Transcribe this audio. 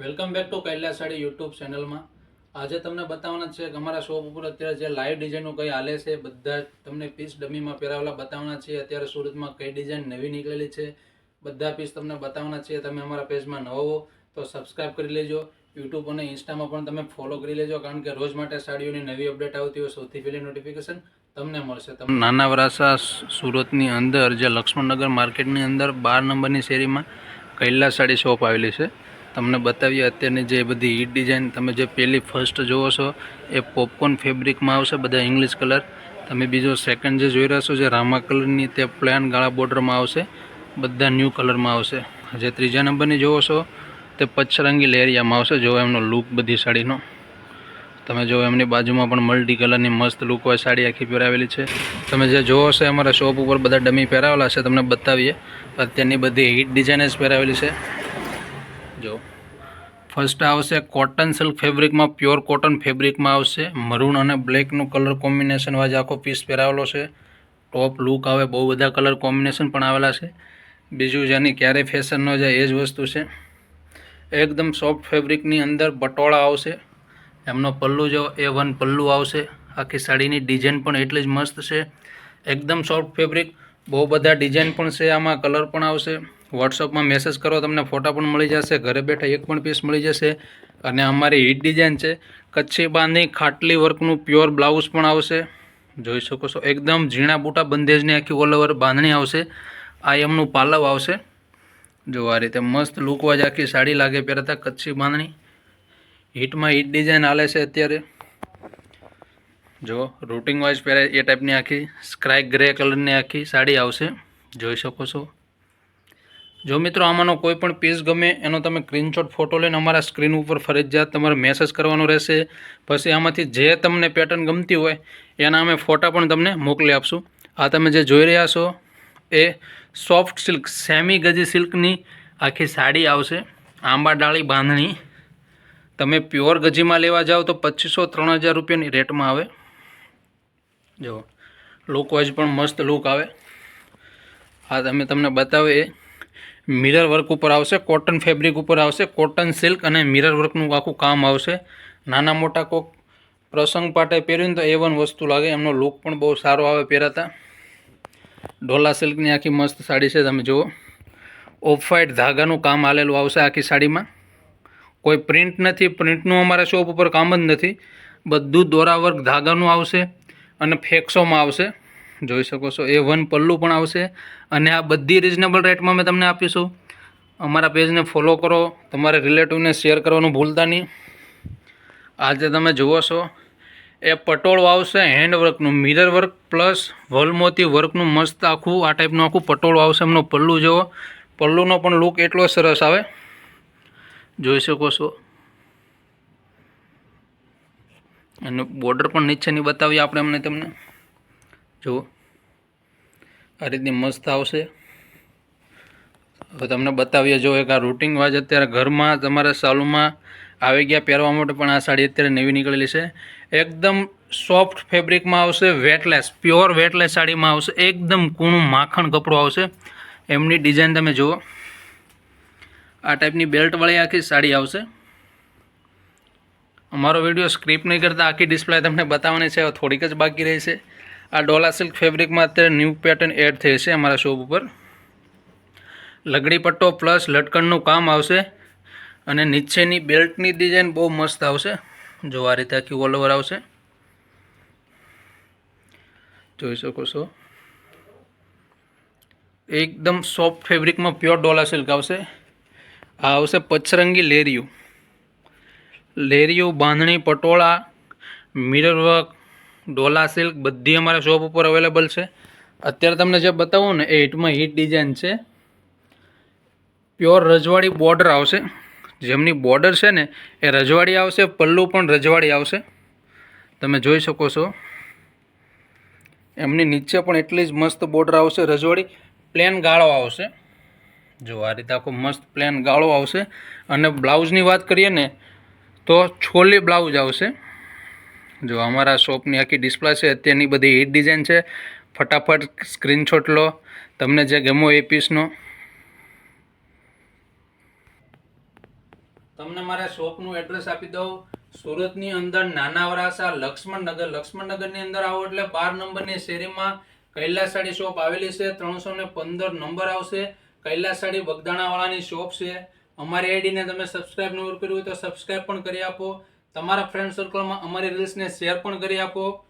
Welcome back to Kailas sari YouTube ચેનલમાં. આજે તમને બતાવવાના છે કે અમારા શોપ ઉપર અત્યારે જે લાઈવ ડિઝાઇનો કઈ હાલે છે, બધા તમને પીસ ડમીમાં પહેરાવેલા બતાવવાના છે. અત્યારે સુરતમાં કઈ ડિઝાઇન નવી નીકળેલી છે, બધા પીસ તમને બતાવવાના છે. તમે અમારા પેજમાં નવો હો તો સબસ્ક્રાઇબ કરી લેજો. યુટ્યુબ અને ઇન્સ્ટામાં પણ તમે ફોલો કરી લેજો, કારણ કે રોજ માટે સાડીઓની નવી અપડેટ આવતી હોય, સૌથી પહેલી નોટિફિકેશન તમને મળશે. તમને નાના વરાસા સુરતની અંદર, જે લક્ષ્મણનગર માર્કેટની અંદર બાર નંબરની શેરીમાં કૈલાસ સાડી શોપ આવેલી છે. તમને બતાવીએ અત્યારની જે બધી હીટ ડિઝાઇન તમે જે પહેલી ફર્સ્ટ જોવો છો, એ પોપકોર્ન ફેબ્રિકમાં આવશે, બધા ઇંગ્લિશ કલર તમે બીજો સેકન્ડ જે જોઈ રહ્યા છો, જે રામા કલરની તે પ્લેન ગાળા બોર્ડરમાં આવશે, બધા ન્યૂ કલરમાં આવશે. જે ત્રીજા નંબરની જોવો છો, તે પચરંગી લેરિયામાં આવશે, જો એમનો લુક બધી સાડીનો. તમે જો એમની બાજુમાં પણ મલ્ટી કલરની મસ્ત લુક હોય, સાડી આખી પહેરાવેલી છે. તમે જે જોવો છો, અમારા શોપ ઉપર બધા ડમી પહેરાવેલા છે, તમને બતાવીએ. અત્યારની બધી હીટ ડિઝાઇન જ પહેરાવેલી છે. જો. ફર્સ્ટ આવશે કોટન સિલ્ક ફેબ્રિકમાં પ્યોર કોટન ફેબ્રિકમાં આવશે. મરૂન અને બ્લેકનું કલર કોમ્બિનેશન વાજ આખો પીસ પહેરાવેલો છે. ટોપ લુક આવે, બહુ બધા કલર કોમ્બિનેશન પણ આવેલા છે. બીજું જેની ક્યારેય ફેશન ન જાય એ જ વસ્તુ છે. એકદમ સોફ્ટ ફેબ્રિકની અંદર બટોળા આવશે. એમનો પલ્લુ જો એ વન પલ્લુ આવશે. આખી સાડીની ડિઝાઇન પણ એટલી જ મસ્ત છે. એકદમ સોફ્ટ ફેબ્રિક બહુ બધા ડિઝાઇન પણ છે, આમાં. કલર પણ આવશે. વોટ્સઅપમાં મેસેજ કરો, તમને ફોટા પણ મળી જશે, ઘરે બેઠા એક પણ પીસ મળી જશે. અને અમારી હિટ ડિઝાઇન છે કચ્છી બાંધી ખાટલી વર્કનું પ્યોર બ્લાઉઝ પણ આવશે. જોઈ શકો છો, એકદમ ઝીણા બૂટા બંધેજની આખી ઓલ ઓવર બાંધણી આવશે. આ એમનું પાલવ આવશે. જો આ રીતે મસ્ત લુકવાજ આખી સાડી લાગે પહેરતા કચ્છી બાંધણી હિટમાં હિટ ડિઝાઇન હાલે છે અત્યારે. જો રૂટિંગ વાઇઝ પહેરાય એ ટાઈપની આખી સ્ક્રાય ગ્રે કલરની આખી સાડી આવશે. જોઈ શકો છો. જો મિત્રો આમાંનો કોઈ પણ પીસ ગમે, એનો તમે સ્ક્રીનશોટ ફોટો લઈને અમારા સ્ક્રીન ઉપર ફરજિયાત તમારે મેસેજ કરવાનો રહેશે. પછી આમાંથી જે તમને પેટર્ન ગમતી હોય, એના અમે ફોટા પણ તમને મોકલી આપશું. આ તમે જે જોઈ રહ્યા છો, એ સોફ્ટ સિલ્ક સેમી ગજી સિલ્કની આખી સાડી આવશે. આંબા, ડાળી, બાંધણી. તમે પ્યોર ગજીમાં લેવા જાઓ તો પચીસો ત્રણ હજાર રૂપિયાની રેટમાં આવે. જો લુક વાઇઝ પણ મસ્ત લુક આવે. આ તમે તમને બતાવે એ મિરર વર્ક ઉપર આવશે કોટન ફેબ્રિક ઉપર આવશે કોટન સિલ્ક અને મિરર વર્કનું આખું કામ આવશે. નાના મોટા કોક પ્રસંગ પાટે પહેર્યું તો એ વન વસ્તુ લાગે, એમનો લુક પણ બહુ સારો આવે પહેરાતા. ડોલા સિલ્કની આખી મસ્ત સાડી છે, તમે જુઓ. ઓફ વ્હાઇટ ધાગાનું કામ આલેલું આવશે આખી સાડીમાં. કોઈ પ્રિન્ટ નથી પ્રિન્ટનું અમારા શોપ ઉપર કામ જ નથી. બધું દોરા વર્ક ધાગાનું આવશે અને ફેક્સોમાં આવશે. જોઈ શકો છો. એ વન પલ્લું પણ આવશે અને આ બધી રિઝનેબલ રેટમાં અમે તમને આપીશું. અમારા પેજને ફોલો કરો. તમારે રિલેટિવને શેર કરવાનું ભૂલતા નહીં. આજે તમે જુઓ છો, એ પટોળું આવશે હેન્ડવર્કનું મિરર વર્ક પ્લસ વલમોતી વર્કનું મસ્ત આખું, આ ટાઈપનું આખું પટોળું આવશે. એમનો પલ્લું જુઓ. પલ્લુનો પણ લુક એટલો સરસ આવે. જોઈ શકો છો. અને બોર્ડર પણ નીચેની બતાવીએ આપણે અમને તમને. જુઓ. આ રીતની મસ્ત આવશે. હવે તમને બતાવીએ, જો એક આ રૂટિંગ વાજ અત્યારે ઘરમાં તમારે સાલુમાં આવી ગયા પહેરવા માટે, પણ આ સાડી અત્યારે નવી નીકળેલી છે. એકદમ સોફ્ટ ફેબ્રિકમાં આવશે વેટલેસ પ્યોર વેટલેસ સાડીમાં આવશે. એકદમ કૂણું માખણ કપડું આવશે. એમની ડિઝાઇન તમે જુઓ. આ ટાઈપની બેલ્ટવાળી આખી સાડી આવશે. અમારો વીડિયો સ્ક્રિપ્ટ નહીં કરતા, આખી ડિસ્પ્લે તમને બતાવવાની છે થોડીક જ બાકી રહી છે. આ ડોલા સિલ્ક ફેબ્રિકમાં અત્યારે ન્યૂ પેટર્ન એડ થઈ છે અમારા શોપ ઉપર. લગડી પટ્ટો પ્લસ લટકણનું કામ આવશે અને નીચેની બેલ્ટની ડિઝાઇન બહુ મસ્ત આવશે. જો આ રીતે આખી ઓલ આવશે. જોઈ શકો છો. એકદમ સોફ્ટ ફેબ્રિકમાં પ્યોર ડોલા સિલ્ક આવશે. આ આવશે પચરંગી લેરિયું. લેરિયું, bandhani, patola mirror work Dola silk બધી અમારા શોપ ઉપર અવેલેબલ છે. અત્યારે તમને જે બતાવું ને, એ હિટમાં હિટ ડિઝાઇન છે. પ્યોર રજવાડી બોર્ડર આવશે. જેમની બોર્ડર છે ને, એ રજવાડી આવશે, પલ્લું પણ રજવાડી આવશે. તમે જોઈ શકો છો. એમની નીચે પણ એટલી જ મસ્ત બોર્ડર આવશે રજવાડી. પ્લેન ગાળો આવશે. જો આ રીતે આખો મસ્ત પ્લેન ગાળો આવશે. અને બ્લાઉઝની વાત કરીએ ને, તો છોલી બ્લાઉઝ આવશે. જો અમારા શોપની આખી ડિસ્પ્લે છે, અત્યારની બધી એટ ડિઝાઇન છે. ફટાફટ સ્ક્રીનશોટ લો. તમને જે ગમો એ પીસનો. તમને મારા શોપનું એડ્રેસ આપી દઉં. સુરતની અંદર નાના વરાસા લક્ષ્મણનગર. લક્ષ્મણનગરની અંદર આવો એટલે બાર નંબરની શેરીમાં કૈલાસ સાડી શોપ આવેલી છે. ત્રણસો ને પંદર નંબર આવશે. કૈલાસ સાડી બગદાણાવાળાની શોપ છે. અમારી આઈડીને તમે સબસ્ક્રાઇબ ન કર્યું હોય તો સબસ્ક્રાઇબ પણ કરી આપો. તમારા ફ્રેન્ડ સર્કલમાં અમારી રીલ્સને શેર પણ કરી આપો.